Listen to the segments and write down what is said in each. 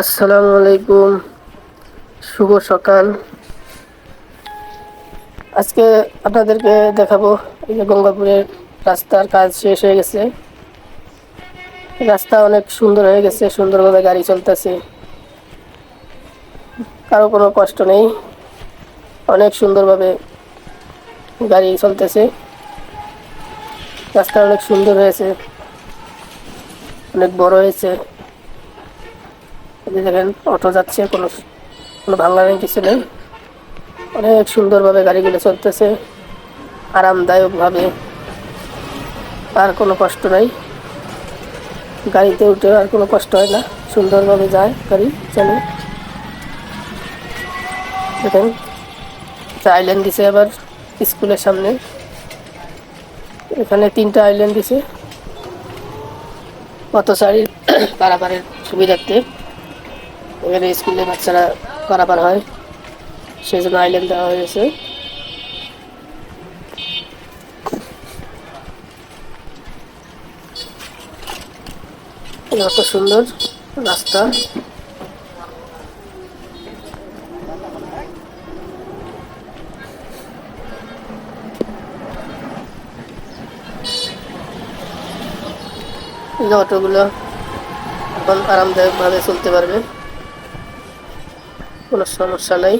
আসসালামু আলাইকুম। শুভ সকাল। আজকে আপনাদেরকে দেখাবো এই যে গঙ্গাপুরের রাস্তার কাজ শেষ হয়ে গেছে। রাস্তা অনেক সুন্দর হয়ে গেছে, সুন্দরভাবে গাড়ি চলতেছে। কারও কোনো কষ্ট নেই। অনেক সুন্দরভাবে গাড়ি চলতেছে। রাস্তা অনেক সুন্দর হয়েছে। অনেক বড় হয়েছে। দেখেন অটো যাচ্ছে, কোনো কোনো ভাঙা নেই কিছু নেই। অনেক সুন্দরভাবে গাড়িগুলো চলতেছে, আরামদায়কভাবে। আর কোনো কষ্ট নাই। গাড়িতে উঠে আর কোনো কষ্ট হয় না। সুন্দরভাবে যায় গাড়ি, চলে। দেখেন আইল্যান্ড দিছে আবার স্কুলের সামনে। এখানে তিনটা আইল্যান্ড দিছে। পথচারীর পারাপারের সুবিধার্থে। এখানে স্কুলে বাচ্চারা পারাপার হয়। সেই জন্য আইল্যান্ড দেওয়া হয়েছে। কত সুন্দর রাস্তা। অটোগুলো এখন আরামদায়কভাবে চলতে পারবে। কোনো সমস্যা নাই।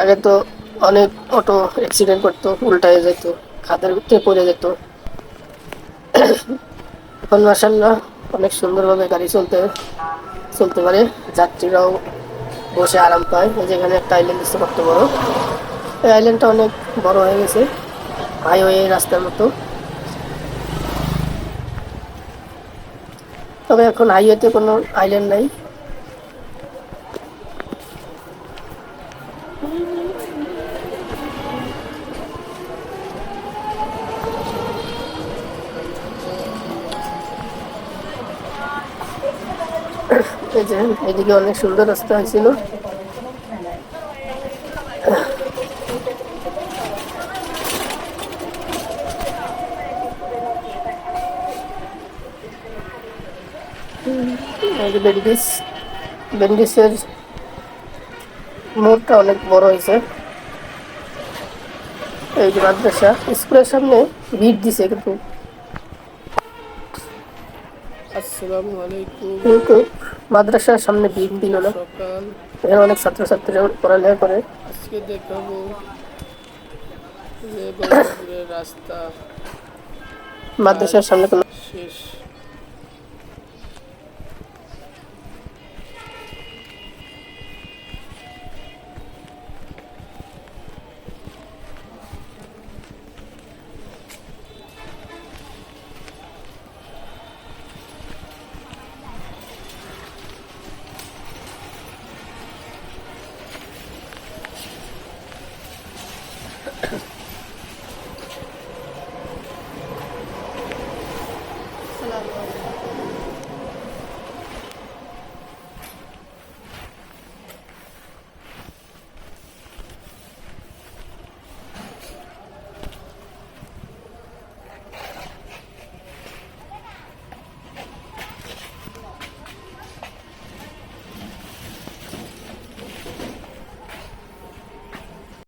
আগে তো অনেক অটো অ্যাক্সিডেন্ট করতো, উল্টায় যেত, খাদের ভিতরে পড়ে যেত। এখন মাসাল্লাহ অনেক সুন্দরভাবে গাড়ি চলতে চলতে পারে। যাত্রীরাও বসে আরাম পায়। যেখানে একটা আইল্যান্ড দিচ্ছে কত বড়। এই আইল্যান্ডটা অনেক বড় হয়ে গেছে হাইওয়ে রাস্তার মতো। তবে এখন হাইওয়েতে কোনো আইল্যান্ড নাই। এদিকে অনেক সুন্দর রাস্তা হয়েছিল। এই যে বেন্ডিস বেন্ডিসের মোড়টা অনেক বড় হয়েছে। এই যে মাদ্রাসা স্কুলের সামনে ভিড় দিছে কিন্তু। আসসালামু আলাইকুম। কিন্তু মাদ্রাসার সামনে ভিড় দিল না। এখানে অনেক ছাত্রছাত্রীরা পড়ালেখা করে। আজকে দেখাবো রাস্তা। মাদ্রাসার সামনে কোনো শেষ।